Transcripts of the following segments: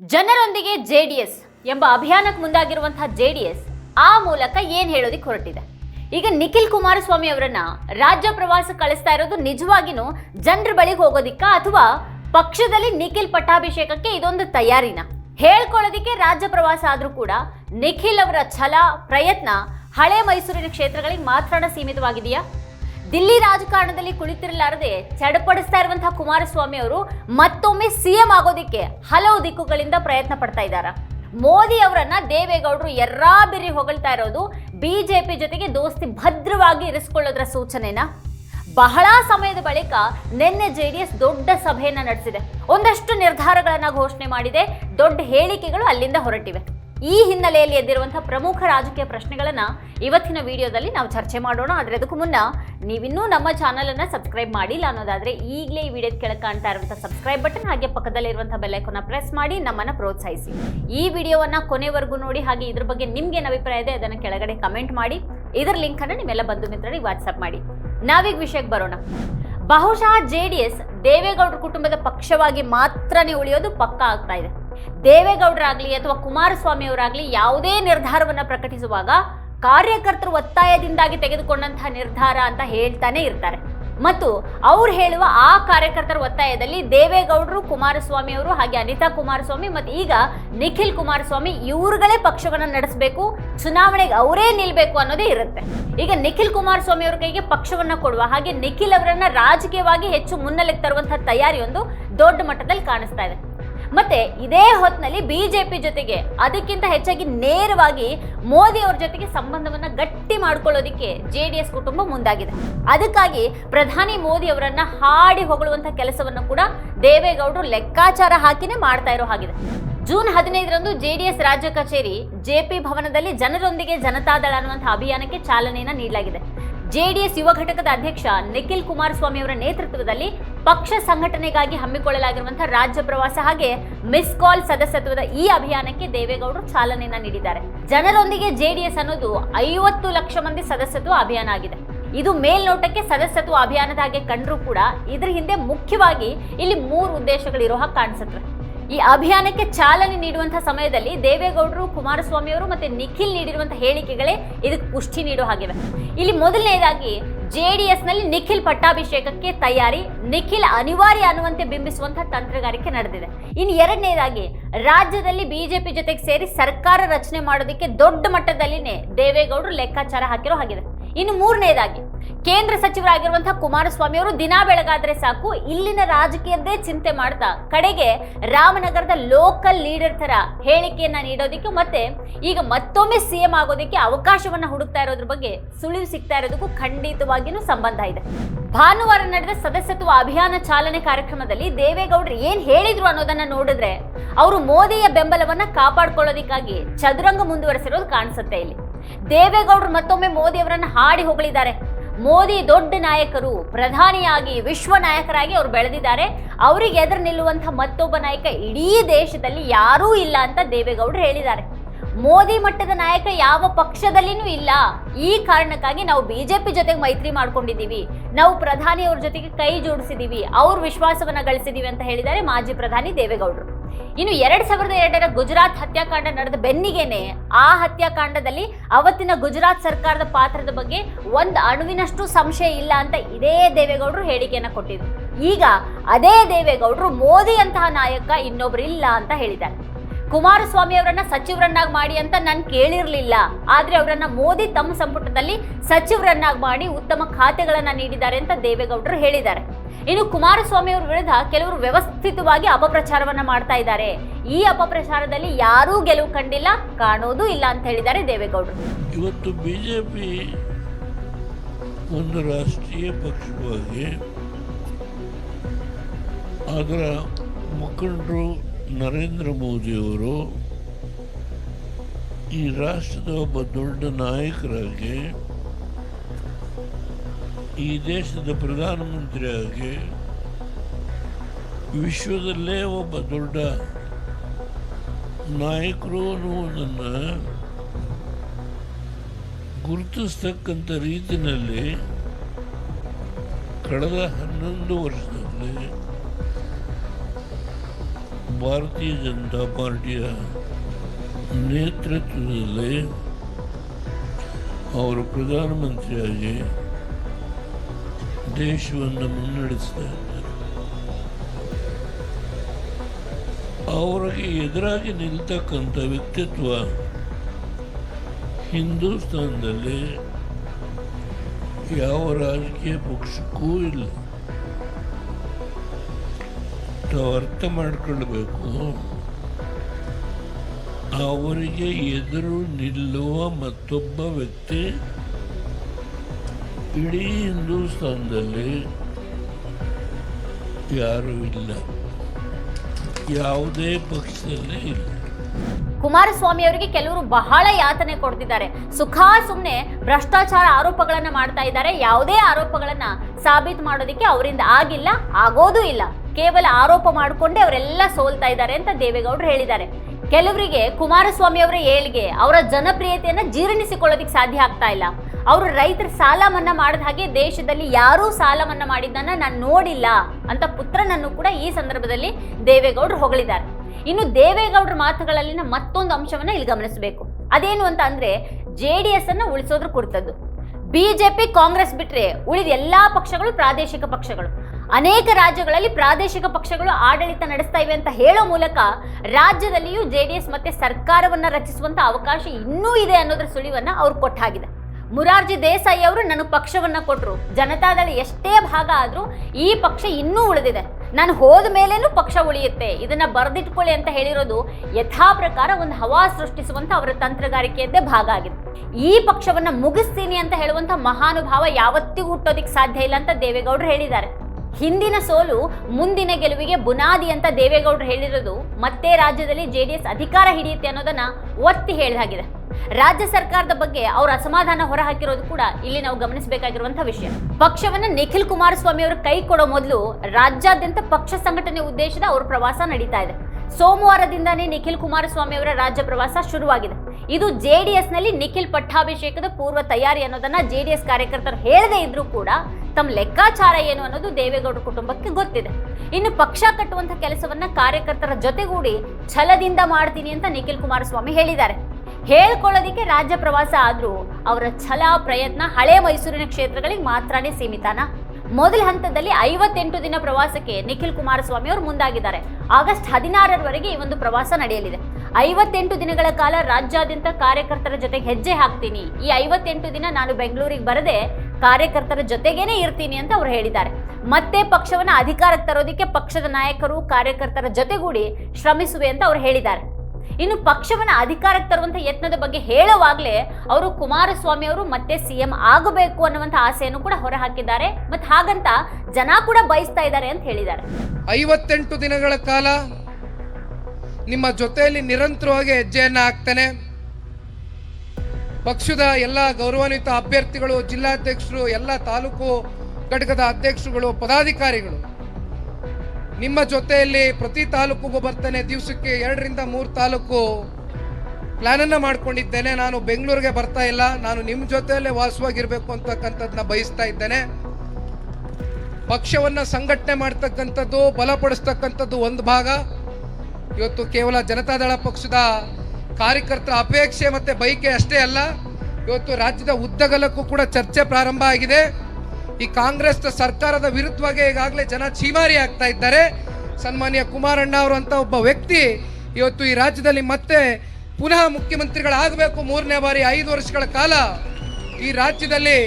ಜನರೊಂದಿಗೆ J D S ಎಂಬ ಅಭಿಯಾನಕ್ಕೆ ಮುಂದಾಗಿರುವಂತಹ ಎಸ್ ಆ ಮೂಲಕ ಏನ್ ಹೇಳೋದಿಕ್ಕೆ ಹೊರಟಿದೆ. ಈಗ ನಿಖಿಲ್ ಕುಮಾರಸ್ವಾಮಿ ಅವರನ್ನ ರಾಜ್ಯ ಪ್ರವಾಸ ಕಳಿಸ್ತಾ ಇರೋದು ನಿಜವಾಗಿನೂ ಜನರ ಬಳಿಗೆ ಹೋಗೋದಿಕ್ಕ ಅಥವಾ ಪಕ್ಷದಲ್ಲಿ ನಿಖಿಲ್ ಪಟ್ಟಾಭಿಷೇಕಕ್ಕೆ ಇದೊಂದು ತಯಾರಿನ? ಹೇಳ್ಕೊಳ್ಳೋದಿಕ್ಕೆ ರಾಜ್ಯ ಪ್ರವಾಸ ಆದ್ರೂ ಕೂಡ ನಿಖಿಲ್ ಅವರ ಛಲ, ಪ್ರಯತ್ನ ಹಳೆ ಮೈಸೂರಿನ ಕ್ಷೇತ್ರಗಳಿಗೆ ಮಾತ್ರ ಸೀಮಿತವಾಗಿದೆಯಾ? ದಿಲ್ಲಿ ರಾಜಕಾರಣದಲ್ಲಿ ಕುಳಿತಿರಲಾರದೆ ಚಡಪಡಿಸ್ತಾ ಇರುವಂತಹ ಕುಮಾರಸ್ವಾಮಿ ಅವರು ಮತ್ತೊಮ್ಮೆ ಸಿಎಂ ಆಗೋದಿಕ್ಕೆ ಹಲವು ದಿಕ್ಕುಗಳಿಂದ ಪ್ರಯತ್ನ ಪಡ್ತಾ ಇದ್ದಾರೆ. ಮೋದಿ ಅವರನ್ನ ದೇವೇಗೌಡರು ಎರ್ರಾಬಿರಿ ಹೊಗಳ್ತಾ ಇರೋದು ಬಿಜೆಪಿ ಜೊತೆಗೆ ದೋಸ್ತಿ ಭದ್ರವಾಗಿ ಇರಿಸಿಕೊಳ್ಳೋದ್ರ ಸೂಚನೆನಾ? ಬಹಳ ಸಮಯದ ಬಳಿಕ ನಿನ್ನೆ ಜೆಡಿಎಸ್ ದೊಡ್ಡ ಸಭೆಯನ್ನ ನಡೆಸಿದೆ. ಒಂದಷ್ಟು ನಿರ್ಧಾರಗಳನ್ನ ಘೋಷಣೆ ಮಾಡಿದೆ. ದೊಡ್ಡ ಹೇಳಿಕೆಗಳು ಅಲ್ಲಿಂದ ಹೊರಟಿವೆ. ಈ ಹಿನ್ನೆಲೆಯಲ್ಲಿ ಎದ್ದಿರುವಂತಹ ಪ್ರಮುಖ ರಾಜಕೀಯ ಪ್ರಶ್ನೆಗಳನ್ನು ಇವತ್ತಿನ ವಿಡಿಯೋದಲ್ಲಿ ನಾವು ಚರ್ಚೆ ಮಾಡೋಣ. ಆದರೆ ಅದಕ್ಕೂ ಮುನ್ನ ನೀವಿನ್ನೂ ನಮ್ಮ ಚಾನಲನ್ನು ಸಬ್ಸ್ಕ್ರೈಬ್ ಮಾಡಿಲ್ಲ ಅನ್ನೋದಾದ್ರೆ ಈಗಲೇ ಈ ವಿಡಿಯೋದ ಕೆಳಗೆ ಕಾಣ್ತಾ ಇರುವಂಥ ಸಬ್ಸ್ಕ್ರೈಬ್ ಬಟನ್ ಹಾಗೆ ಪಕ್ಕದಲ್ಲಿರುವಂಥ ಬೆಲ್ಲೈಕನ್ನ ಪ್ರೆಸ್ ಮಾಡಿ ನಮ್ಮನ್ನ ಪ್ರೋತ್ಸಾಹಿಸಿ. ಈ ವಿಡಿಯೋವನ್ನ ಕೊನೆವರೆಗೂ ನೋಡಿ, ಹಾಗೆ ಇದ್ರ ಬಗ್ಗೆ ನಿಮ್ಗೇನು ಅಭಿಪ್ರಾಯ ಇದೆ ಅದನ್ನ ಕೆಳಗಡೆ ಕಮೆಂಟ್ ಮಾಡಿ, ಇದರ ಲಿಂಕ್ ಅನ್ನ ನಿಮ್ಮೆಲ್ಲ ಬಂಧು ಮಿತ್ರರಿಗೆ ವಾಟ್ಸಪ್ ಮಾಡಿ. ನಾವೀಗ ವಿಷಯಕ್ಕೆ ಬರೋಣ. ಬಹುಶಃ ಜೆಡಿಎಸ್ ದೇವೇಗೌಡರ ಕುಟುಂಬದ ಪಕ್ಷವಾಗಿ ಮಾತ್ರನೇ ಉಳಿಯೋದು ಪಕ್ಕಾ ಆಗ್ತಾ ಇದೆ. ದೇವೇಗೌಡರಾಗ್ಲಿ ಅಥವಾ ಕುಮಾರಸ್ವಾಮಿ ಅವರಾಗ್ಲಿ ಯಾವುದೇ ನಿರ್ಧಾರವನ್ನ ಪ್ರಕಟಿಸುವಾಗ ಕಾರ್ಯಕರ್ತರು ಒತ್ತಾಯದಿಂದಾಗಿ ತೆಗೆದುಕೊಂಡಂತಹ ನಿರ್ಧಾರ ಅಂತ ಹೇಳ್ತಾನೆ ಇರ್ತಾರೆ. ಮತ್ತು ಅವ್ರು ಹೇಳುವ ಆ ಕಾರ್ಯಕರ್ತರ ಒತ್ತಾಯದಲ್ಲಿ ದೇವೇಗೌಡರು ಕುಮಾರಸ್ವಾಮಿ ಅವರು ಹಾಗೆ ಅನಿತಾ ಕುಮಾರಸ್ವಾಮಿ ಮತ್ತು ಈಗ ನಿಖಿಲ್ ಕುಮಾರಸ್ವಾಮಿ ಇವ್ರುಗಳೇ ಪಕ್ಷವನ್ನು ನಡೆಸಬೇಕು, ಚುನಾವಣೆಗೆ ಅವರೇ ನಿಲ್ಲಬೇಕು ಅನ್ನೋದೇ ಇರುತ್ತೆ. ಈಗ ನಿಖಿಲ್ ಕುಮಾರಸ್ವಾಮಿ ಅವ್ರ ಕೈಗೆ ಪಕ್ಷವನ್ನು ಕೊಡುವ ಹಾಗೆ ನಿಖಿಲ್ ಅವರನ್ನ ರಾಜಕೀಯವಾಗಿ ಹೆಚ್ಚು ಮುನ್ನೆಲೆಗೆ ತರುವಂತಹ ತಯಾರಿಯೊಂದು ದೊಡ್ಡ ಮಟ್ಟದಲ್ಲಿ ಕಾಣಿಸ್ತಾ ಇದೆ. ಮತ್ತೆ ಇದೇ ಹೊತ್ತಿನಲ್ಲಿ ಬಿಜೆಪಿ ಜೊತೆಗೆ ಅದಕ್ಕಿಂತ ಹೆಚ್ಚಾಗಿ ನೇರವಾಗಿ ಮೋದಿ ಅವ್ರ ಜೊತೆಗೆ ಸಂಬಂಧವನ್ನ ಗಟ್ಟಿ ಮಾಡ್ಕೊಳ್ಳೋದಿಕ್ಕೆ ಜೆ ಡಿ ಎಸ್ ಕುಟುಂಬ ಮುಂದಾಗಿದೆ. ಅದಕ್ಕಾಗಿ ಪ್ರಧಾನಿ ಮೋದಿ ಅವರನ್ನ ಹಾಡಿ ಹೊಗಳುವಂತ ಕೆಲಸವನ್ನು ಕೂಡ ದೇವೇಗೌಡರು ಲೆಕ್ಕಾಚಾರ ಹಾಕಿನೇ ಮಾಡ್ತಾ ಇರೋ ಹಾಗಿದೆ. ಜೂನ್ ಹದಿನೈದರಂದು ಜೆಡಿಎಸ್ ರಾಜ್ಯ ಕಚೇರಿ ಜೆಪಿ ಭವನದಲ್ಲಿ ಜನರೊಂದಿಗೆ ಜನತಾದಳ ಅನ್ನುವಂತಹ ಅಭಿಯಾನಕ್ಕೆ ಚಾಲನೆಯನ್ನು ನೀಡಲಾಗಿದೆ. ಜೆಡಿಎಸ್ ಯುವ ಘಟಕದ ಅಧ್ಯಕ್ಷ ನಿಖಿಲ್ ಕುಮಾರಸ್ವಾಮಿ ಅವರ ನೇತೃತ್ವದಲ್ಲಿ ಪಕ್ಷ ಸಂಘಟನೆಗಾಗಿ ಹಮ್ಮಿಕೊಳ್ಳಲಾಗಿರುವಂತಹ ರಾಜ್ಯ ಪ್ರವಾಸ ಹಾಗೆ ಮಿಸ್ ಕಾಲ್ ಸದಸ್ಯತ್ವದ ಈ ಅಭಿಯಾನಕ್ಕೆ ದೇವೇಗೌಡರು ಚಾಲನೆಯನ್ನ ನೀಡಿದ್ದಾರೆ. ಜನರೊಂದಿಗೆ ಜೆಡಿಎಸ್ ಅನ್ನೋದು ಐವತ್ತು ಲಕ್ಷ ಮಂದಿ ಸದಸ್ಯತ್ವ ಅಭಿಯಾನ ಆಗಿದೆ. ಇದು ಮೇಲ್ನೋಟಕ್ಕೆ ಸದಸ್ಯತ್ವ ಅಭಿಯಾನದ ಹಾಗೆ ಕಂಡರೂ ಕೂಡ ಇದ್ರ ಹಿಂದೆ ಮುಖ್ಯವಾಗಿ ಇಲ್ಲಿ ಮೂರು ಉದ್ದೇಶಗಳಿರೋ ಹಾಗೆ ಕಾಣಿಸುತ್ತೆ. ಈ ಅಭಿಯಾನಕ್ಕೆ ಚಾಲನೆ ನೀಡುವಂತಹ ಸಮಯದಲ್ಲಿ ದೇವೇಗೌಡರು ಕುಮಾರಸ್ವಾಮಿ ಅವರು ಮತ್ತೆ ನಿಖಿಲ್ ನೀಡಿರುವಂತಹ ಹೇಳಿಕೆಗಳೇ ಇದಕ್ಕೆ ಪುಷ್ಟಿ ನೀಡೋ ಹಾಗಿವೆ. ಇಲ್ಲಿ ಮೊದಲನೇದಾಗಿ ಜೆಡಿಎಸ್ನಲ್ಲಿ ನಿಖಿಲ್ ಪಟ್ಟಾಭಿಷೇಕಕ್ಕೆ ತಯಾರಿ, ನಿಖಿಲ್ ಅನಿವಾರ್ಯ ಅನ್ನುವಂತೆ ಬಿಂಬಿಸುವಂತಹ ತಂತ್ರಗಾರಿಕೆ ನಡೆದಿದೆ. ಇನ್ನು ಎರಡನೇದಾಗಿ, ರಾಜ್ಯದಲ್ಲಿ ಬಿಜೆಪಿ ಜೊತೆಗೆ ಸೇರಿ ಸರ್ಕಾರ ರಚನೆ ಮಾಡೋದಕ್ಕೆ ದೊಡ್ಡ ಮಟ್ಟದಲ್ಲಿನೇ ದೇವೇಗೌಡರು ಲೆಕ್ಕಾಚಾರ ಹಾಕಿರೋ ಹಾಗಿದೆ. ಇನ್ನು ಮೂರನೇದಾಗಿ ಕೇಂದ್ರ ಸಚಿವರಾಗಿರುವಂತಹ ಕುಮಾರಸ್ವಾಮಿ ಅವರು ದಿನ ಬೆಳಗಾದ್ರೆ ಸಾಕು, ಇಲ್ಲಿನ ರಾಜಕೀಯದ್ದೇ ಚಿಂತೆ ಮಾಡ್ತಾ, ಕಡೆಗೆ ರಾಮನಗರದ ಲೋಕಲ್ ಲೀಡರ್ ತರ ಹೇಳಿಕೆಯನ್ನ ನೀಡೋದಕ್ಕೆ ಮತ್ತೆ ಈಗ ಮತ್ತೊಮ್ಮೆ ಸಿಎಂ ಆಗೋದಕ್ಕೆ ಅವಕಾಶವನ್ನ ಹುಡುಕ್ತಾ ಇರೋದ್ರ ಬಗ್ಗೆ ಸುಳಿವು ಸಿಗ್ತಾ ಇರೋದಕ್ಕೂ ಖಂಡಿತವಾಗಿಯೂ ಸಂಬಂಧ ಇದೆ. ಭಾನುವಾರ ನಡೆದ ಸದಸ್ಯತ್ವ ಅಭಿಯಾನ ಚಾಲನೆ ಕಾರ್ಯಕ್ರಮದಲ್ಲಿ ದೇವೇಗೌಡರು ಏನ್ ಹೇಳಿದ್ರು ಅನ್ನೋದನ್ನ ನೋಡಿದ್ರೆ ಅವರು ಮೋದಿಯ ಬೆಂಬಲವನ್ನ ಕಾಪಾಡ್ಕೊಳ್ಳೋದಕ್ಕಾಗಿ ಚದುರಂಗ ಮುಂದುವರೆಸಿರೋದು ಕಾಣಿಸುತ್ತೆ ಇಲ್ಲಿ. ದೇವೇಗೌಡರು ಮತ್ತೊಮ್ಮೆ ಮೋದಿ ಅವರನ್ನ ಹಾಡಿ ಹೊಗಳಿದ್ದಾರೆ. ಮೋದಿ ದೊಡ್ಡ ನಾಯಕರು ಪ್ರಧಾನಿಯಾಗಿ, ವಿಶ್ವ ನಾಯಕರಾಗಿ ಅವರು ಬೆಳೆದಿದ್ದಾರೆ. ಅವರಿಗೆ ಎದುರು ನಿಲ್ಲುವಂಥ ಮತ್ತೊಬ್ಬ ನಾಯಕ ಇಡೀ ದೇಶದಲ್ಲಿ ಯಾರೂ ಇಲ್ಲ ಅಂತ ದೇವೇಗೌಡರು ಹೇಳಿದ್ದಾರೆ. ಮೋದಿ ಮಟ್ಟದ ನಾಯಕ ಯಾವ ಪಕ್ಷದಲ್ಲಿನೂ ಇಲ್ಲ. ಈ ಕಾರಣಕ್ಕಾಗಿ ನಾವು ಬಿಜೆಪಿ ಜೊತೆಗೆ ಮೈತ್ರಿ ಮಾಡ್ಕೊಂಡಿದ್ದೀವಿ. ನಾವು ಪ್ರಧಾನಿ ಅವ್ರ ಜೊತೆಗೆ ಕೈ ಜೋಡಿಸಿದ್ದೀವಿ. ಅವ್ರ ವಿಶ್ವಾಸವನ್ನ ಗಳಿಸಿದೀವಿ ಅಂತ ಹೇಳಿದ್ದಾರೆ ಮಾಜಿ ಪ್ರಧಾನಿ ದೇವೇಗೌಡರು. ಇನ್ನು ಎರಡ್ ಸಾವಿರದ ಎರಡರ ಗುಜರಾತ್ ಹತ್ಯಾಕಾಂಡ ನಡೆದ ಬೆನ್ನಿಗೆನೆ ಆ ಹತ್ಯಾಕಾಂಡದಲ್ಲಿ ಅವತ್ತಿನ ಗುಜರಾತ್ ಸರ್ಕಾರದ ಪಾತ್ರದ ಬಗ್ಗೆ ಒಂದ್ ಅಣುವಿನಷ್ಟು ಸಂಶಯ ಇಲ್ಲ ಅಂತ ಇದೇ ದೇವೇಗೌಡರು ಹೇಳಿಕೆಯನ್ನ ಕೊಟ್ಟಿದ್ರು. ಈಗ ಅದೇ ದೇವೇಗೌಡರು ಮೋದಿ ಅಂತಹ ನಾಯಕ ಇನ್ನೊಬ್ರು ಇಲ್ಲ ಅಂತ ಹೇಳಿದ್ದಾರೆ. ಕುಮಾರಸ್ವಾಮಿ ಅವರನ್ನ ಸಚಿವರನ್ನಾಗಿ ಮಾಡಿ ಅಂತ ನಾನು ಕೇಳಿರಲಿಲ್ಲ. ಆದರೆ ಅವರನ್ನ ಮೋದಿ ತಮ್ಮ ಸಂಪುಟದಲ್ಲಿ ಸಚಿವರನ್ನಾಗಿ ಮಾಡಿ ಉತ್ತಮ ಖಾತೆಗಳನ್ನು ನೀಡಿದ್ದಾರೆ ಅಂತ ದೇವೇಗೌಡರು ಹೇಳಿದ್ದಾರೆ. ಇನ್ನು ಕುಮಾರಸ್ವಾಮಿ ಅವರ ವಿರುದ್ಧ ಕೆಲವರು ವ್ಯವಸ್ಥಿತವಾಗಿ ಅಪಪ್ರಚಾರವನ್ನ ಮಾಡ್ತಾ ಇದ್ದಾರೆ. ಈ ಅಪಪ್ರಚಾರದಲ್ಲಿ ಯಾರೂ ಗೆಲುವು ಕಂಡಿಲ್ಲ, ಕಾಣೋದು ಇಲ್ಲ ಅಂತ ಹೇಳಿದ್ದಾರೆ ದೇವೇಗೌಡರು. ಇವತ್ತು ಬಿಜೆಪಿ ಒಂದು ರಾಷ್ಟ್ರೀಯ ಪಕ್ಷವಾಗಿ ಅದರ ಮುಖಂಡರು ನರೇಂದ್ರ ಮೋದಿಯವರು ಈ ರಾಷ್ಟ್ರದ ಒಬ್ಬ ದೊಡ್ಡ ನಾಯಕರಾಗಿ, ಈ ದೇಶದ ಪ್ರಧಾನಮಂತ್ರಿಯಾಗಿ ವಿಶ್ವದಲ್ಲೇ ಒಬ್ಬ ದೊಡ್ಡ ನಾಯಕರು ಅನ್ನುವುದನ್ನು ಗುರುತಿಸ್ತಕ್ಕಂಥ ರೀತಿಯಲ್ಲಿ ಕಳೆದ ಹನ್ನೊಂದು ವರ್ಷದಲ್ಲಿ ಭಾರತೀಯ ಜನತಾ ಪಾರ್ಟಿಯ ನೇತೃತ್ವದಲ್ಲಿ ಅವರು ಪ್ರಧಾನಮಂತ್ರಿಯಾಗಿ ದೇಶವನ್ನು ಮುನ್ನಡೆಸ್ತಾ ಇದ್ದಾರೆ ಅವರಿಗೆ ಎದುರಾಗಿ ನಿಲ್ತಕ್ಕಂಥ ವ್ಯಕ್ತಿತ್ವ ಹಿಂದೂಸ್ತಾನದಲ್ಲಿ ಯಾವ ರಾಜಕೀಯ ಪಕ್ಷಕ್ಕೂ ಇಲ್ಲ ಅರ್ಥ ಮಾಡಿಕೊಳ್ಬೇಕು. ಅವರಿಗೆ ಎದುರು ನಿಲ್ಲುವ ಮತ್ತೊಬ್ಬ ವ್ಯಕ್ತಿ ಇಡೀ ಹಿಂದೂಸ್ತಾನದಲ್ಲಿ ಯಾರೂ ಇಲ್ಲ. ಯಾವುದೇ ಪಕ್ಷದಲ್ಲಿ ಇಲ್ಲ. ಕುಮಾರಸ್ವಾಮಿ ಅವರಿಗೆ ಕೆಲವರು ಬಹಳ ಯಾತನೆ ಕೊಡ್ತಿದ್ದಾರೆ. ಸುಖ ಸುಮ್ಮನೆ ಭ್ರಷ್ಟಾಚಾರ ಆರೋಪಗಳನ್ನ ಮಾಡ್ತಾ ಇದ್ದಾರೆ. ಯಾವುದೇ ಆರೋಪಗಳನ್ನ ಸಾಬೀತು ಮಾಡೋದಕ್ಕೆ ಅವರಿಂದ ಆಗಿಲ್ಲ, ಆಗೋದೂ ಇಲ್ಲ. ಕೇವಲ ಆರೋಪ ಮಾಡಿಕೊಂಡೇ ಅವರೆಲ್ಲ ಸೋಲ್ತಾ ಇದ್ದಾರೆ ಅಂತ ದೇವೇಗೌಡರು ಹೇಳಿದ್ದಾರೆ. ಕೆಲವರಿಗೆ ಕುಮಾರಸ್ವಾಮಿ ಅವರ ಏಳ್ಗೆ, ಅವರ ಜನಪ್ರಿಯತೆಯನ್ನು ಜೀರ್ಣಿಸಿಕೊಳ್ಳೋದಕ್ಕೆ ಸಾಧ್ಯ ಆಗ್ತಾ ಇಲ್ಲ. ಅವರು ರೈತರ ಸಾಲ ಮನ್ನಾ ಮಾಡಿದ ಹಾಗೆ ದೇಶದಲ್ಲಿ ಯಾರೂ ಸಾಲ ಮನ್ನಾ ಮಾಡಿದ್ದನ್ನ ನಾನು ನೋಡಿಲ್ಲ ಅಂತ ಪುತ್ರನನ್ನು ಕೂಡ ಈ ಸಂದರ್ಭದಲ್ಲಿ ದೇವೇಗೌಡರು ಹೊಗಳಿದ್ದಾರೆ. ಇನ್ನು ದೇವೇಗೌಡರ ಮಾತುಗಳಲ್ಲಿನ ಮತ್ತೊಂದು ಅಂಶವನ್ನ ಇಲ್ಲಿ ಗಮನಿಸಬೇಕು. ಅದೇನು ಅಂತ ಅಂದ್ರೆ ಜೆ ಡಿ ಎಸ್ ಅನ್ನು ಉಳಿಸೋದ್ರ ಕುರಿತದ್ದು. ಬಿಜೆಪಿ ಕಾಂಗ್ರೆಸ್ ಬಿಟ್ಟರೆ ಉಳಿದ ಎಲ್ಲಾ ಪಕ್ಷಗಳು ಪ್ರಾದೇಶಿಕ ಪಕ್ಷಗಳು. ಅನೇಕ ರಾಜ್ಯಗಳಲ್ಲಿ ಪ್ರಾದೇಶಿಕ ಪಕ್ಷಗಳು ಆಡಳಿತ ನಡೆಸ್ತಾ ಇವೆ ಅಂತ ಹೇಳೋ ಮೂಲಕ ರಾಜ್ಯದಲ್ಲಿಯೂ ಜೆ ಡಿ ಎಸ್ ಮತ್ತೆ ಸರ್ಕಾರವನ್ನ ರಚಿಸುವಂತ ಅವಕಾಶ ಇನ್ನೂ ಇದೆ ಅನ್ನೋದ್ರ ಸುಳಿವನ್ನ ಅವ್ರು ಕೊಟ್ಟಾಗಿದೆ. ಮುರಾರ್ಜಿ ದೇಸಾಯಿ ಅವರು ನನಗೆ ಪಕ್ಷವನ್ನ ಕೊಟ್ಟರು ಜನತಾದಳ ಎಷ್ಟೇ ಭಾಗ ಆದ್ರೂ ಈ ಪಕ್ಷ ಇನ್ನೂ ಉಳಿದಿದೆ. ನಾನು ಹೋದ ಮೇಲೇನೂ ಪಕ್ಷ ಉಳಿಯುತ್ತೆ. ಇದನ್ನ ಬರೆದಿಟ್ಕೊಳ್ಳಿ ಅಂತ ಹೇಳಿರೋದು ಯಥಾ ಪ್ರಕಾರ ಒಂದು ಹವಾ ಸೃಷ್ಟಿಸುವಂತ ಅವರ ತಂತ್ರಗಾರಿಕೆಯದ್ದೇ ಭಾಗ ಆಗಿದೆ. ಈ ಪಕ್ಷವನ್ನ ಮುಗಿಸ್ತೀನಿ ಅಂತ ಹೇಳುವಂತ ಮಹಾನುಭಾವ ಯಾವತ್ತಿಗೂ ಹುಟ್ಟೋದಿಕ್ ಸಾಧ್ಯ ಇಲ್ಲ ಅಂತ ದೇವೇಗೌಡರು ಹೇಳಿದ್ದಾರೆ. ಹಿಂದಿನ ಸೋಲು ಮುಂದಿನ ಗೆಲುವಿಗೆ ಬುನಾದಿ ಅಂತ ದೇವೇಗೌಡರು ಹೇಳಿರೋದು ಮತ್ತೆ ರಾಜ್ಯದಲ್ಲಿ ಜೆ ಡಿ ಎಸ್ ಅಧಿಕಾರ ಹಿಡಿಯುತ್ತೆ ಅನ್ನೋದನ್ನ ಒತ್ತಿ ಹೇಳಿದಾಗಿದೆ. ರಾಜ್ಯ ಸರ್ಕಾರದ ಬಗ್ಗೆ ಅವರ ಅಸಮಾಧಾನ ಹೊರಹಾಕಿರೋದು ಕೂಡ ಇಲ್ಲಿ ನಾವು ಗಮನಿಸಬೇಕಾಗಿರುವಂತಹ ವಿಷಯ. ಪಕ್ಷವನ್ನ ನಿಖಿಲ್ ಕುಮಾರಸ್ವಾಮಿ ಅವರು ಕೈ ಕೊಡೋ ಮೊದಲು ರಾಜ್ಯಾದ್ಯಂತ ಪಕ್ಷ ಸಂಘಟನೆ ಉದ್ದೇಶದ ಅವ್ರ ಪ್ರವಾಸ ನಡೀತಾ ಇದೆ. ಸೋಮವಾರದಿಂದಾನೇ ನಿಖಿಲ್ ಕುಮಾರಸ್ವಾಮಿ ಅವರ ರಾಜ್ಯ ಪ್ರವಾಸ ಶುರುವಾಗಿದೆ. ಇದು ಜೆಡಿಎಸ್ನಲ್ಲಿ ನಿಖಿಲ್ ಪಟ್ಟಾಭಿಷೇಕದ ಪೂರ್ವ ತಯಾರಿ ಅನ್ನೋದನ್ನ ಜೆಡಿಎಸ್ ಕಾರ್ಯಕರ್ತರು ಹೇಳದೇ ಇದ್ರೂ ಕೂಡ ತಮ್ಮ ಲೆಕ್ಕಾಚಾರ ಏನು ಅನ್ನೋದು ದೇವೇಗೌಡ ಕುಟುಂಬಕ್ಕೆ ಗೊತ್ತಿದೆ. ಇನ್ನು ಪಕ್ಷ ಕಟ್ಟುವಂತ ಕೆಲಸವನ್ನ ಕಾರ್ಯಕರ್ತರ ಜೊತೆಗೂಡಿ ಛಲದಿಂದ ಮಾಡ್ತೀನಿ ಅಂತ ನಿಖಿಲ್ ಕುಮಾರಸ್ವಾಮಿ ಹೇಳಿದ್ದಾರೆ. ಹೇಳ್ಕೊಳ್ಳೋದಿಕ್ಕೆ ರಾಜ್ಯ ಪ್ರವಾಸ ಆದ್ರೂ ಅವರ ಛಲ, ಪ್ರಯತ್ನ ಹಳೆ ಮೈಸೂರಿನ ಕ್ಷೇತ್ರಗಳಿಗೆ ಮಾತ್ರನೇ ಸೀಮಿತಾನ? ಮೊದಲ ಹಂತದಲ್ಲಿ ಐವತ್ತೆಂಟು ದಿನ ಪ್ರವಾಸಕ್ಕೆ ನಿಖಿಲ್ ಕುಮಾರಸ್ವಾಮಿ ಅವರು ಮುಂದಾಗಿದ್ದಾರೆ. ಆಗಸ್ಟ್ ಹದಿನಾರರವರೆಗೆ ಈ ಒಂದು ಪ್ರವಾಸ ನಡೆಯಲಿದೆ. ಐವತ್ತೆಂಟು ದಿನಗಳ ಕಾಲ ರಾಜ್ಯಾದ್ಯಂತ ಕಾರ್ಯಕರ್ತರ ಜೊತೆಗೆ ಹೆಜ್ಜೆ ಹಾಕ್ತೀನಿ. ಈ ಐವತ್ತೆಂಟು ದಿನ ನಾನು ಬೆಂಗಳೂರಿಗೆ ಬರದೆ ಕಾರ್ಯಕರ್ತರ ಜೊತೆಗೇನೆ ಇರ್ತೀನಿ ಅಂತ ಅವರು ಹೇಳಿದ್ದಾರೆ. ಮತ್ತೆ ಪಕ್ಷವನ್ನ ಅಧಿಕಾರಕ್ಕೆ ತರೋದಕ್ಕೆ ಪಕ್ಷದ ನಾಯಕರು ಕಾರ್ಯಕರ್ತರ ಜೊತೆಗೂಡಿ ಶ್ರಮಿಸುವೆ ಅಂತ ಅವರು ಹೇಳಿದ್ದಾರೆ. ಇನ್ನು ಪಕ್ಷವನ್ನ ಅಧಿಕಾರಕ್ಕೆ ತರುವಂತ ಯತ್ನದ ಬಗ್ಗೆ ಹೇಳುವಾಗಲೇ ಅವರು ಕುಮಾರಸ್ವಾಮಿ ಅವರು ಮತ್ತೆ ಸಿಎಂ ಆಗಬೇಕು ಅನ್ನುವಂಥ ಆಸೆಯನ್ನು ಕೂಡ ಹೊರಹಾಕಿದ್ದಾರೆ. ಮತ್ತೆ ಹಾಗಂತ ಜನ ಕೂಡ ಬಯಸ್ತಾ ಇದ್ದಾರೆ ಅಂತ ಹೇಳಿದ್ದಾರೆ. ಐವತ್ತೆಂಟು ದಿನಗಳ ಕಾಲ ನಿಮ್ಮ ಜೊತೆಯಲ್ಲಿ ನಿರಂತರವಾಗಿ ಹೆಜ್ಜೆಯನ್ನು ಹಾಕ್ತೇನೆ. ಪಕ್ಷದ ಎಲ್ಲ ಗೌರವಾನ್ವಿತ ಅಭ್ಯರ್ಥಿಗಳು, ಜಿಲ್ಲಾಧ್ಯಕ್ಷರು, ಎಲ್ಲ ತಾಲೂಕು ಘಟಕದ ಅಧ್ಯಕ್ಷರುಗಳು, ಪದಾಧಿಕಾರಿಗಳು. ನಿಮ್ಮ ಜೊತೆಯಲ್ಲಿ ಪ್ರತಿ ತಾಲೂಕಿಗೂ ಬರ್ತೇನೆ ದಿವಸಕ್ಕೆ ಎರಡರಿಂದ ಮೂರು ತಾಲೂಕು ಪ್ಲಾನನ್ನು ಮಾಡ್ಕೊಂಡಿದ್ದೇನೆ. ನಾನು ಬೆಂಗಳೂರಿಗೆ ಬರ್ತಾ ಇಲ್ಲ. ನಾನು ನಿಮ್ಮ ಜೊತೆಯಲ್ಲೇ ವಾಸವಾಗಿರಬೇಕು ಅಂತಕ್ಕಂಥದ್ದನ್ನ ಬಯಸ್ತಾ ಇದ್ದೇನೆ. ಪಕ್ಷವನ್ನ ಸಂಘಟನೆ ಮಾಡ್ತಕ್ಕಂಥದ್ದು, ಬಲಪಡಿಸ್ತಕ್ಕಂಥದ್ದು ಒಂದು ಭಾಗ. ಇವತ್ತು ಕೇವಲ ಜನತಾದಳ ಪಕ್ಷದ ಕಾರ್ಯಕರ್ತರ ಅಪೇಕ್ಷೆ ಮತ್ತೆ ಬೈಕೆ ಅಷ್ಟೇ ಅಲ್ಲ, ಇವತ್ತು ರಾಜ್ಯದ ಉದ್ದಗಲಕ್ಕೂ ಕೂಡ ಚರ್ಚೆ ಪ್ರಾರಂಭ ಆಗಿದೆ. ಈ ಕಾಂಗ್ರೆಸ್ ಸರ್ಕಾರದ ವಿರುದ್ಧವಾಗಿ ಈಗಾಗಲೇ ಜನ ಚೀಮಾರಿ ಆಗ್ತಾ ಇದ್ದಾರೆ. ಸನ್ಮಾನ್ಯ ಕುಮಾರಣ್ಣ ಅವರು ಅಂತ ಒಬ್ಬ ವ್ಯಕ್ತಿ ಇವತ್ತು ಈ ರಾಜ್ಯದಲ್ಲಿ ಮತ್ತೆ ಪುನಃ ಮುಖ್ಯಮಂತ್ರಿಗಳಾಗಬೇಕು ಮೂರನೇ ಬಾರಿ ಐದು ವರ್ಷಗಳ ಕಾಲ. ಈ ರಾಜ್ಯದಲ್ಲಿ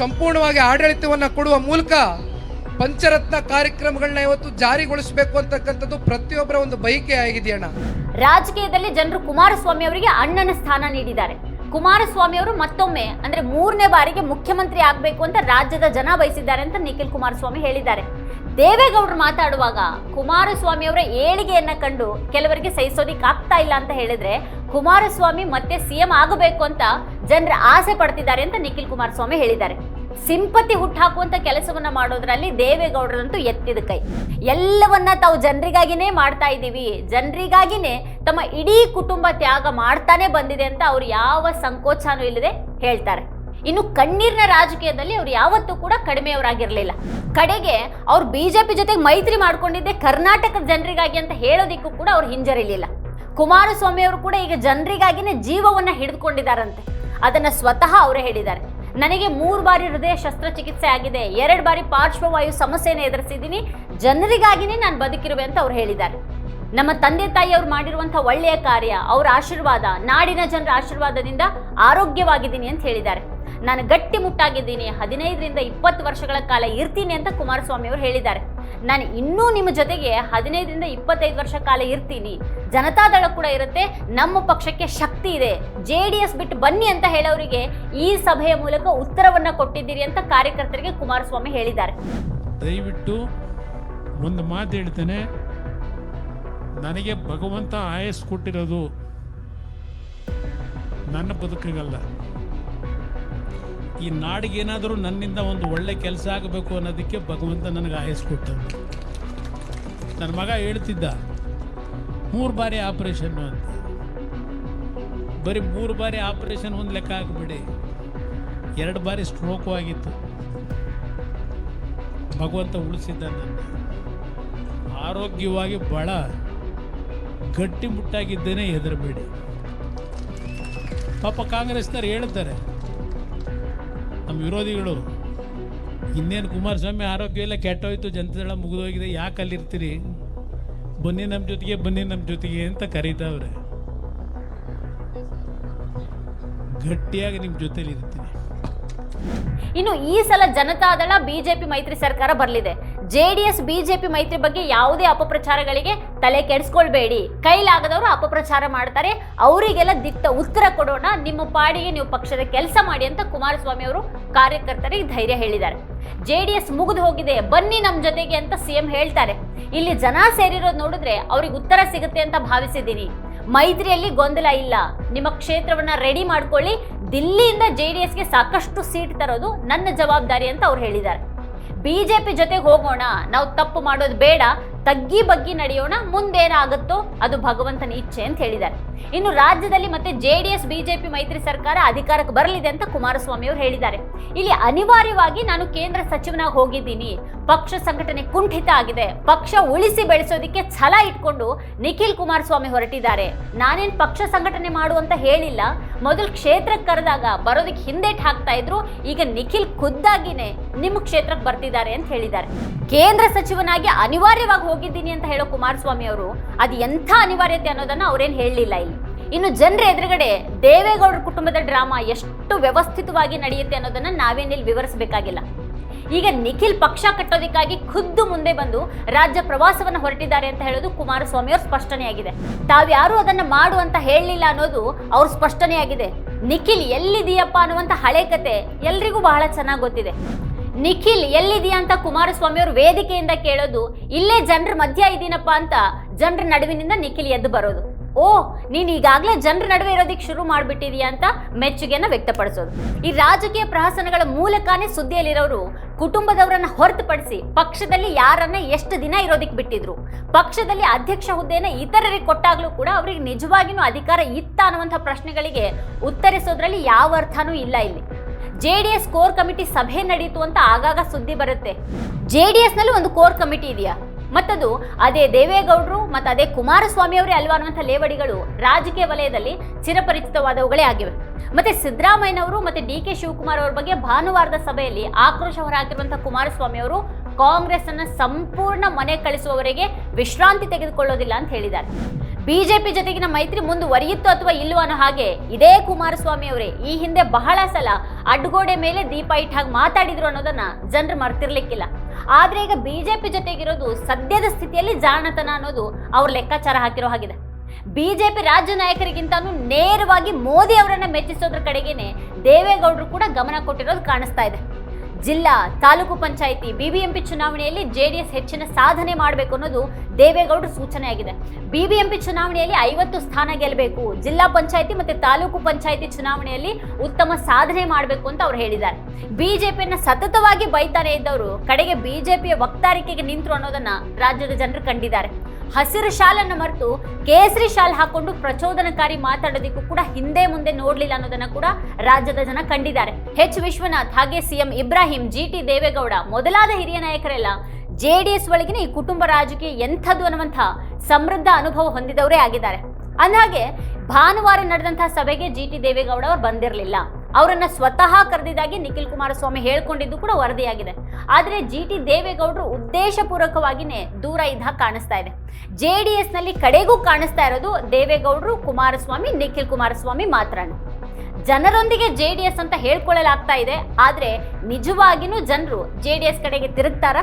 ಸಂಪೂರ್ಣವಾಗಿ ಆಡಳಿತವನ್ನು ಕೊಡುವ ಮೂಲಕ ಪಂಚರತ್ನ ಕಾರ್ಯಕ್ರಮಗಳನ್ನ ಇವತ್ತು ಜಾರಿಗೊಳಿಸಬೇಕು ಅಂತಕ್ಕಂಥದ್ದು ಪ್ರತಿಯೊಬ್ಬರ ಒಂದು ಬಯಕೆ ಆಗಿದೆಯಣ್ಣ ರಾಜಕೀಯದಲ್ಲಿ ಜನರು ಕುಮಾರಸ್ವಾಮಿ ಅವರಿಗೆ ಅಣ್ಣನ ಸ್ಥಾನ ನೀಡಿದ್ದಾರೆ. ಕುಮಾರಸ್ವಾಮಿ ಅವರು ಮತ್ತೊಮ್ಮೆ, ಅಂದ್ರೆ ಮೂರನೇ ಬಾರಿಗೆ ಮುಖ್ಯಮಂತ್ರಿ ಆಗಬೇಕು ಅಂತ ರಾಜ್ಯದ ಜನ ಬಯಸಿದ್ದಾರೆ ಅಂತ ನಿಖಿಲ್ ಕುಮಾರಸ್ವಾಮಿ ಹೇಳಿದ್ದಾರೆ. ದೇವೇಗೌಡರು ಮಾತಾಡುವಾಗ ಕುಮಾರಸ್ವಾಮಿ ಅವರ ಏಳಿಗೆಯನ್ನ ಕಂಡು ಕೆಲವರಿಗೆ ಸಹಿಸೋದಿಕ್ ಆಗ್ತಾ ಇಲ್ಲ ಅಂತ ಹೇಳಿದ್ರೆ ಕುಮಾರಸ್ವಾಮಿ ಮತ್ತೆ ಸಿಎಂ ಆಗಬೇಕು ಅಂತ ಜನರ ಆಸೆ ಪಡ್ತಿದ್ದಾರೆ ಅಂತ ನಿಖಿಲ್ ಕುಮಾರಸ್ವಾಮಿ ಹೇಳಿದ್ದಾರೆ. ಸಿಂಪತಿ ಹುಟ್ಟಾಕುವಂತ ಕೆಲಸವನ್ನ ಮಾಡೋದ್ರಲ್ಲಿ ದೇವೇಗೌಡರಂತೂ ಎತ್ತಿದ ಕೈ. ಎಲ್ಲವನ್ನ ತಾವು ಜನರಿಗಾಗಿನೇ ಮಾಡ್ತಾ ಇದ್ದೀವಿ. ಜನರಿಗಾಗಿನೇ ತಮ್ಮ ಇಡೀ ಕುಟುಂಬ ತ್ಯಾಗ ಮಾಡ್ತಾನೆ ಬಂದಿದೆ ಅಂತ ಅವ್ರು ಯಾವ ಸಂಕೋಚನೂ ಇಲ್ಲದೆ ಹೇಳ್ತಾರೆ. ಇನ್ನು ಕಣ್ಣೀರಿನ ರಾಜಕೀಯದಲ್ಲಿ ಅವ್ರು ಯಾವತ್ತೂ ಕೂಡ ಕಡಿಮೆಯವರಾಗಿರ್ಲಿಲ್ಲ. ಕಡೆಗೆ ಅವ್ರು ಬಿಜೆಪಿ ಜೊತೆ ಮೈತ್ರಿ ಮಾಡ್ಕೊಂಡಿದ್ದೆ ಕರ್ನಾಟಕದ ಜನರಿಗಾಗಿ ಅಂತ ಹೇಳೋದಿಕ್ಕೂ ಕೂಡ ಅವ್ರು ಹಿಂಜರಿಲಿಲ್ಲ. ಕುಮಾರಸ್ವಾಮಿ ಅವರು ಕೂಡ ಈಗ ಜನರಿಗಾಗಿನೇ ಜೀವವನ್ನ ಹಿಡಿದುಕೊಂಡಿದ್ದಾರಂತೆ. ಅದನ್ನ ಸ್ವತಃ ಅವರೇ ಹೇಳಿದ್ದಾರೆ. ನನಗೆ ಮೂರು ಬಾರಿ ಹೃದಯ ಶಸ್ತ್ರಚಿಕಿತ್ಸೆ ಆಗಿದೆ, ಎರಡು ಬಾರಿ ಪಾರ್ಶ್ವವಾಯು ಸಮಸ್ಯೆಯನ್ನು ಎದುರಿಸಿದ್ದೀನಿ, ಜನರಿಗಾಗಿನೇ ನಾನು ಬದುಕಿರುವೆ ಅಂತ ಅವ್ರು ಹೇಳಿದ್ದಾರೆ. ನಮ್ಮ ತಂದೆ ತಾಯಿ ಅವ್ರು ಮಾಡಿರುವಂಥ ಒಳ್ಳೆಯ ಕಾರ್ಯ, ಅವರ ಆಶೀರ್ವಾದ, ನಾಡಿನ ಜನರ ಆಶೀರ್ವಾದದಿಂದ ಆರೋಗ್ಯವಾಗಿದ್ದೀನಿ ಅಂತ ಹೇಳಿದ್ದಾರೆ. ನಾನು ಗಟ್ಟಿ ಮುಟ್ಟಾಗಿದ್ದೀನಿ ಹದಿನೈದರಿಂದ ಇಪ್ಪತ್ತು ವರ್ಷಗಳ ಕಾಲ ಇರ್ತೀನಿ ಅಂತ ಕುಮಾರಸ್ವಾಮಿ ಅವರು ಹೇಳಿದ್ದಾರೆ. ನಾನು ಇನ್ನೂ ನಿಮ್ಮ ಜೊತೆಗೆ ಹದಿನೈದರಿಂದ ಇಪ್ಪತ್ತೈದು ವರ್ಷ ಕಾಲ ಇರ್ತೀನಿ. ಜನತಾದಳ ಕೂಡ ಇರುತ್ತೆ, ನಮ್ಮ ಪಕ್ಷಕ್ಕೆ ಶಕ್ತಿ ಇದೆ. ಜೆ ಡಿ ಎಸ್ ಬಿಟ್ಟು ಬನ್ನಿ ಅಂತ ಹೇಳೋರಿಗೆ ಈ ಸಭೆಯ ಮೂಲಕ ಉತ್ತರವನ್ನ ಕೊಟ್ಟಿದ್ದೀರಿ ಅಂತ ಕಾರ್ಯಕರ್ತರಿಗೆ ಕುಮಾರಸ್ವಾಮಿ ಹೇಳಿದ್ದಾರೆ. ದಯವಿಟ್ಟು ಒಂದು ಮಾತು ಹೇಳ್ತೇನೆ. ನನಗೆ ಭಗವಂತ ಆಯಸ್ ಕೊಟ್ಟಿರೋದು ನನ್ನ ಬದುಕಿಗಲ್ಲ. ಈ ನಾಡಿಗೆ ಏನಾದರೂ ನನ್ನಿಂದ ಒಂದು ಒಳ್ಳೆ ಕೆಲಸ ಆಗಬೇಕು ಅನ್ನೋದಕ್ಕೆ ಭಗವಂತ ನನಗೆ ಆಯಸ್ ಕೊಟ್ಟನು. ನನ್ನ ಮಗ ಹೇಳ್ತಿದ್ದ, ಮೂರು ಬಾರಿ ಆಪರೇಷನ್ ಅಂತ. ಬರೀ ಮೂರು ಬಾರಿ ಆಪರೇಷನ್ ಒಂದು ಲೆಕ್ಕ ಹಾಕ್ಬಿಡಿ ಎರಡು ಬಾರಿ ಸ್ಟ್ರೋಕು ಆಗಿತ್ತು. ಭಗವಂತ ಉಳಿಸಿದ್ದ ನನ್ನ. ಆರೋಗ್ಯವಾಗಿ ಭಾಳ ಗಟ್ಟಿಮುಟ್ಟಾಗಿದ್ದೇನೆ, ಹೆದರಬೇಡಿ. ಪಾಪ ಕಾಂಗ್ರೆಸ್ನವ್ರು ಹೇಳ್ತಾರೆ ನಮ್ಮ ವಿರೋಧಿಗಳು, ಇನ್ನೇನು ಕುಮಾರಸ್ವಾಮಿ ಆರೋಗ್ಯ ಎಲ್ಲ ಕೆಟ್ಟೋಯ್ತು ಜನತೆಗಳ ಮುಗಿದೋಗಿದೆ, ಯಾಕೆ ಅಲ್ಲಿರ್ತೀರಿ? ಬನ್ನಿ ನಮ್ಮ ಜೊತೆಗೆ, ಬನ್ನಿ ನಮ್ಮ ಜೊತೆಗೆ ಅಂತ ಕರೀತಾವ್ರೆ. ಗಟ್ಟಿಯಾಗಿ ನಿಮ್ಮ ಜೊತೆಲಿ ಇರ್ತೀನಿ. ಇನ್ನು ಈ ಸಲ ಜನತಾದಳ, ಬಿಜೆಪಿ ಮೈತ್ರಿ ಸರ್ಕಾರ ಬರಲಿದೆ. ಜೆಡಿಎಸ್, ಬಿಜೆಪಿ ಮೈತ್ರಿ ಬಗ್ಗೆ ಯಾವುದೇ ಅಪಪ್ರಚಾರಗಳಿಗೆ ತಲೆ ಕೆಡಿಸ್ಕೊಳ್ಬೇಡಿ. ಕೈಲಾಗದವರು ಅಪಪ್ರಚಾರ ಮಾಡ್ತಾರೆ. ಅವರಿಗೆಲ್ಲ ದಿಟ್ಟ ಉತ್ತರ ಕೊಡೋಣ. ನಿಮ್ಮ ಪಾಡಿಗೆ ನೀವು ಪಕ್ಷದ ಕೆಲಸ ಮಾಡಿ ಅಂತ ಕುಮಾರಸ್ವಾಮಿ ಅವರು ಕಾರ್ಯಕರ್ತರಿಗೆ ಧೈರ್ಯ ಹೇಳಿದ್ದಾರೆ. ಜೆ ಡಿ ಎಸ್ ಮುಗಿದು ಹೋಗಿದೆ. ಬನ್ನಿ ನಮ್ಮ ಜೊತೆಗೆ ಅಂತ ಸಿಎಂ ಹೇಳ್ತಾರೆ. ಇಲ್ಲಿ ಜನ ಸೇರಿರೋದು ನೋಡಿದ್ರೆ ಅವ್ರಿಗೆ ಉತ್ತರ ಸಿಗುತ್ತೆ ಅಂತ ಭಾವಿಸಿದ್ದೀನಿ. ಮೈತ್ರಿಯಲ್ಲಿ ಗೊಂದಲ ಇಲ್ಲ. ನಿಮ್ಮ ಕ್ಷೇತ್ರವನ್ನ ರೆಡಿ ಮಾಡ್ಕೊಳ್ಳಿ. ದಿಲ್ಲಿಯಿಂದ ಜೆ ಡಿ ಎಸ್ಗೆ ಸಾಕಷ್ಟು ಸೀಟ್ ತರೋದು ನನ್ನ ಜವಾಬ್ದಾರಿ ಅಂತ ಅವ್ರು ಹೇಳಿದ್ದಾರೆ. ಬಿಜೆಪಿ ಜೊತೆಗೆ ಹೋಗೋಣ, ನಾವು ತಪ್ಪು ಮಾಡೋದು ಬೇಡ, ತಗ್ಗಿ ಬಗ್ಗಿ ನಡೆಯೋಣ, ಮುಂದೇನಾಗುತ್ತೋ ಅದು ಭಗವಂತನ ಇಚ್ಛೆ ಅಂತ ಹೇಳಿದ್ದಾರೆ. ಇನ್ನು ರಾಜ್ಯದಲ್ಲಿ ಮತ್ತೆ ಜೆ ಡಿ ಎಸ್ ಬಿಜೆಪಿ, ಮೈತ್ರಿ ಸರ್ಕಾರ ಅಧಿಕಾರಕ್ಕೆ ಬರಲಿದೆ ಅಂತ ಕುಮಾರಸ್ವಾಮಿ ಅವರು ಹೇಳಿದ್ದಾರೆ. ಇಲ್ಲಿ ಅನಿವಾರ್ಯವಾಗಿ ನಾನು ಕೇಂದ್ರ ಸಚಿವನಾಗಿ ಹೋಗಿದ್ದೀನಿ. ಪಕ್ಷ ಸಂಘಟನೆ ಕುಂಠಿತ ಆಗಿದೆ. ಪಕ್ಷ ಉಳಿಸಿ ಬೆಳೆಸೋದಕ್ಕೆ ಛಲ ಇಟ್ಕೊಂಡು ನಿಖಿಲ್ ಕುಮಾರಸ್ವಾಮಿ ಹೊರಟಿದ್ದಾರೆ. ನಾನೇನ್ ಪಕ್ಷ ಸಂಘಟನೆ ಮಾಡು ಅಂತ ಹೇಳಿಲ್ಲ. ಮೊದಲು ಕ್ಷೇತ್ರಕ್ಕೆ ಕರೆದಾಗ ಬರೋದಕ್ಕೆ ಹಿಂದೇಟ್ ಹಾಕ್ತಾ ಇದ್ರು. ಈಗ ನಿಖಿಲ್ ಖುದ್ದಾಗಿನೇ ನಿಮ್ಮ ಕ್ಷೇತ್ರಕ್ಕೆ ಬರ್ತಿದ್ದಾರೆ ಅಂತ ಹೇಳಿದ್ದಾರೆ. ಕೇಂದ್ರ ಸಚಿವನಾಗಿ ಅನಿವಾರ್ಯವಾಗಿ ಹೋಗಿದ್ದೀನಿ ಅಂತ ಹೇಳೋ ಕುಮಾರಸ್ವಾಮಿ ಅವರು, ಅದು ಎಂಥ ಅನಿವಾರ್ಯತೆ ಅನ್ನೋದನ್ನ ಅವರೇನು ಹೇಳಲಿಲ್ಲ ಇಲ್ಲಿ. ಇನ್ನು ಜನರ ಎದುರುಗಡೆ ದೇವೇಗೌಡರ ಕುಟುಂಬದ ಡ್ರಾಮಾ ಎಷ್ಟು ವ್ಯವಸ್ಥಿತವಾಗಿ ನಡೆಯುತ್ತೆ ಅನ್ನೋದನ್ನ ನಾವೇನಿಲ್ಲಿ ವಿವರಿಸಬೇಕಾಗಿಲ್ಲ. ಈಗ ನಿಖಿಲ್ ಪಕ್ಷ ಕಟ್ಟೋದಕ್ಕಾಗಿ ಖುದ್ದು ಮುಂದೆ ಬಂದು ರಾಜ್ಯ ಪ್ರವಾಸವನ್ನು ಹೊರಟಿದ್ದಾರೆ ಅಂತ ಹೇಳೋದು ಕುಮಾರಸ್ವಾಮಿ ಅವ್ರ ಸ್ಪಷ್ಟನೆಯಾಗಿದೆ. ತಾವ್ಯಾರು ಅದನ್ನ ಮಾಡು ಅಂತ ಹೇಳಲಿಲ್ಲ ಅನ್ನೋದು ಅವ್ರ ಸ್ಪಷ್ಟನೆಯಾಗಿದೆ. ನಿಖಿಲ್ ಎಲ್ಲಿದೆಯಪ್ಪ ಅನ್ನುವಂಥ ಹಳೆ ಕತೆ ಎಲ್ರಿಗೂ ಬಹಳ ಚೆನ್ನಾಗಿ ಗೊತ್ತಿದೆ. ನಿಖಿಲ್ ಎಲ್ಲಿದೆಯಾ ಅಂತ ಕುಮಾರಸ್ವಾಮಿ ಅವರು ವೇದಿಕೆಯಿಂದ ಕೇಳೋದು, ಇಲ್ಲೇ ಜನರ ಮಧ್ಯ ಇದ್ದೀನಪ್ಪ ಅಂತ ಜನರ ನಡುವಿನಿಂದ ನಿಖಿಲ್ ಎದ್ದು ಬರೋದು. ಓ, ನೀನ್ ಈಗಾಗಲೇ ಜನರ ನಡುವೆ ಇರೋದಕ್ಕೆ ಶುರು ಮಾಡಿಬಿಟ್ಟಿದೀಯ ಅಂತ ಮೆಚ್ಚುಗೆಯನ್ನ ವ್ಯಕ್ತಪಡಿಸೋದು. ಈ ರಾಜಕೀಯ ಪ್ರಹಸನಗಳ ಮೂಲಕನೇ ಸುದ್ದಿಯಲ್ಲಿರೋರು ಕುಟುಂಬದವರನ್ನ ಹೊರತುಪಡಿಸಿ ಪಕ್ಷದಲ್ಲಿ ಯಾರನ್ನ ಎಷ್ಟು ದಿನ ಇರೋದಕ್ಕೆ ಬಿಟ್ಟಿದ್ರು. ಪಕ್ಷದಲ್ಲಿ ಅಧ್ಯಕ್ಷ ಹುದ್ದೆನ ಇತರರಿಗೆ ಕೊಟ್ಟಾಗ್ಲೂ ಕೂಡ ಅವ್ರಿಗೆ ನಿಜವಾಗಿನೂ ಅಧಿಕಾರ ಇತ್ತ ಅನ್ನುವಂಥ ಪ್ರಶ್ನೆಗಳಿಗೆ ಉತ್ತರಿಸೋದ್ರಲ್ಲಿ ಯಾವ ಅರ್ಥನೂ ಇಲ್ಲ ಇಲ್ಲಿ. J D S core committee ಸಭೆ ನಡೀತು ಅಂತ ಆಗಾಗ ಸುದ್ದಿ ಬರುತ್ತೆ. ಜೆ ಡಿ ಎಸ್ನಲ್ಲಿ ಒಂದು ಕೋರ್ ಕಮಿಟಿ ಇದೆಯಾ? ಮತ್ತದು, ಅದೇ ದೇವೇಗೌಡರು ಮತ್ತು ಅದೇ ಕುಮಾರಸ್ವಾಮಿ ಅವರೇ ಅಲ್ವಾ ಅನ್ನುವಂಥ ಲೇವಡಿಗಳು ರಾಜಕೀಯ ವಲಯದಲ್ಲಿ ಚಿರಪರಿಚಿತವಾದವುಗಳೇ ಆಗಿವೆ. ಮತ್ತೆ ಸಿದ್ದರಾಮಯ್ಯನವರು ಮತ್ತೆ ಡಿ ಕೆ ಶಿವಕುಮಾರ್ ಅವರ ಬಗ್ಗೆ ಭಾನುವಾರದ ಸಭೆಯಲ್ಲಿ ಆಕ್ರೋಶ ಹೊರಹಾಕಿರುವಂಥ ಕುಮಾರಸ್ವಾಮಿ ಅವರು ಕಾಂಗ್ರೆಸ್ ಅನ್ನ ಸಂಪೂರ್ಣ ಮನೆ ಕಳಿಸುವವರೆಗೆ ವಿಶ್ರಾಂತಿ ತೆಗೆದುಕೊಳ್ಳೋದಿಲ್ಲ ಅಂತ ಹೇಳಿದ್ದಾರೆ. ಬಿಜೆಪಿ ಜೊತೆಗಿನ ಮೈತ್ರಿ ಮುಂದುವರಿಯಿತು ಅಥವಾ ಇಲ್ಲವೋ ಅನ್ನೋ ಹಾಗೆ ಇದೇ ಕುಮಾರಸ್ವಾಮಿ ಅವರೇ ಈ ಹಿಂದೆ ಬಹಳ ಸಲ ಅಡ್ಗೋಡೆ ಮೇಲೆ ದೀಪ ಇಟ್ಟ ಹಾಗೆ ಮಾತಾಡಿದ್ರು ಅನ್ನೋದನ್ನ ಜನರು ಮರ್ತಿರ್ಲಿಕ್ಕಿಲ್ಲ. ಆದ್ರೆ ಈಗ ಬಿಜೆಪಿ ಜೊತೆಗಿರೋದು ಸದ್ಯದ ಸ್ಥಿತಿಯಲ್ಲಿ ಜಾಣತನ ಅನ್ನೋದು ಅವ್ರ ಲೆಕ್ಕಾಚಾರ ಹಾಕಿರೋ ಹಾಗಿದೆ. ಬಿಜೆಪಿ ರಾಜ್ಯ ನಾಯಕರಿಗಿಂತಾನು ನೇರವಾಗಿ ಮೋದಿ ಅವರನ್ನ ಮೆಚ್ಚಿಸೋದ್ರ ಕಡೆಗೇನೆ ದೇವೇಗೌಡರು ಕೂಡ ಗಮನ ಕೊಟ್ಟಿರೋದು ಕಾಣಿಸ್ತಾ ಇದೆ. ಜಿಲ್ಲಾ ತಾಲೂಕು ಪಂಚಾಯಿತಿ ಬಿಬಿಎಂಪಿ ಚುನಾವಣೆಯಲ್ಲಿ ಜೆಡಿಎಸ್ ಹೆಚ್ಚಿನ ಸಾಧನೆ ಮಾಡಬೇಕು ಅನ್ನೋದು ದೇವೇಗೌಡರ ಸೂಚನೆಯಾಗಿದೆ. ಬಿಬಿಎಂಪಿ ಚುನಾವಣೆಯಲ್ಲಿ ಐವತ್ತು ಸ್ಥಾನ ಗೆಲ್ಲಬೇಕು ಜಿಲ್ಲಾ ಪಂಚಾಯಿತಿ ಮತ್ತೆ ತಾಲೂಕು ಪಂಚಾಯಿತಿ ಚುನಾವಣೆಯಲ್ಲಿ ಉತ್ತಮ ಸಾಧನೆ ಮಾಡಬೇಕು ಅಂತ ಅವ್ರು ಹೇಳಿದ್ದಾರೆ. ಬಿಜೆಪಿಯನ್ನ ಸತತವಾಗಿ ಬೈತಾರೆ ಇದ್ದವರು, ಕಡೆಗೆ ಬಿಜೆಪಿಯ ವಕ್ತಾರಿಕೆಗೆ ನಿಂತರು ಅನ್ನೋದನ್ನ ರಾಜ್ಯದ ಜನರು ಕಂಡಿದ್ದಾರೆ. ಹಸಿರು ಶಾಲನ್ನು ಮರೆತು ಕೇಸರಿ ಶಾಲ್ ಹಾಕೊಂಡು ಪ್ರಚೋದನಕಾರಿ ಮಾತಾಡೋದಿಕ್ಕೂ ಕೂಡ ಹಿಂದೆ ಮುಂದೆ ನೋಡ್ಲಿಲ್ಲ ಅನ್ನೋದನ್ನ ಕೂಡ ರಾಜ್ಯದ ಜನ ಕಂಡಿದ್ದಾರೆ. ಎಚ್ ವಿಶ್ವನಾಥ್ ಹಾಗೆ C M Ibrahim, G. T. Devegowda ಮೊದಲಾದ ಹಿರಿಯ ನಾಯಕರೆಲ್ಲ ಜೆ ಡಿ ಎಸ್ ಒಳಗಿನ ಈ ಕುಟುಂಬ ರಾಜಕೀಯ ಎಂಥದ್ದು ಅನ್ನುವಂಥ ಸಮೃದ್ಧ ಅನುಭವ ಹೊಂದಿದವರೇ ಆಗಿದ್ದಾರೆ. ಅಂದ ಹಾಗೆ ಭಾನುವಾರ ನಡೆದಂತಹ ಸಭೆಗೆ ಜಿ. ಟಿ. ದೇವೇಗೌಡ ಅವರು ಬಂದಿರಲಿಲ್ಲ. ಅವರನ್ನ ಸ್ವತಃ ಕರೆದಿದ್ದಾಗಿ ನಿಖಿಲ್ ಕುಮಾರಸ್ವಾಮಿ ಹೇಳ್ಕೊಂಡಿದ್ದು ಕೂಡ ವರದಿಯಾಗಿದೆ. ಆದರೆ ಜಿ ಟಿ ದೇವೇಗೌಡರು ಉದ್ದೇಶಪೂರ್ವಕವಾಗಿಯೇ ದೂರ ಇದ್ದ ಕಾಣಿಸ್ತಾ ಇದೆ. ಜೆ ಡಿ ಎಸ್ನಲ್ಲಿ ಕಡೆಗೂ ಕಾಣಿಸ್ತಾ ಇರೋದು ದೇವೇಗೌಡರು, ಕುಮಾರಸ್ವಾಮಿ, ನಿಖಿಲ್ ಕುಮಾರಸ್ವಾಮಿ ಮಾತ್ರನೇ. ಜನರೊಂದಿಗೆ ಜೆ ಡಿ ಎಸ್ ಅಂತ ಹೇಳ್ಕೊಳ್ಳಲಾಗ್ತಾ ಇದೆ, ಆದರೆ ನಿಜವಾಗಿಯೂ ಜನರು ಜೆ ಡಿ ಎಸ್ ಕಡೆಗೆ ತಿರುಗ್ತಾರಾ?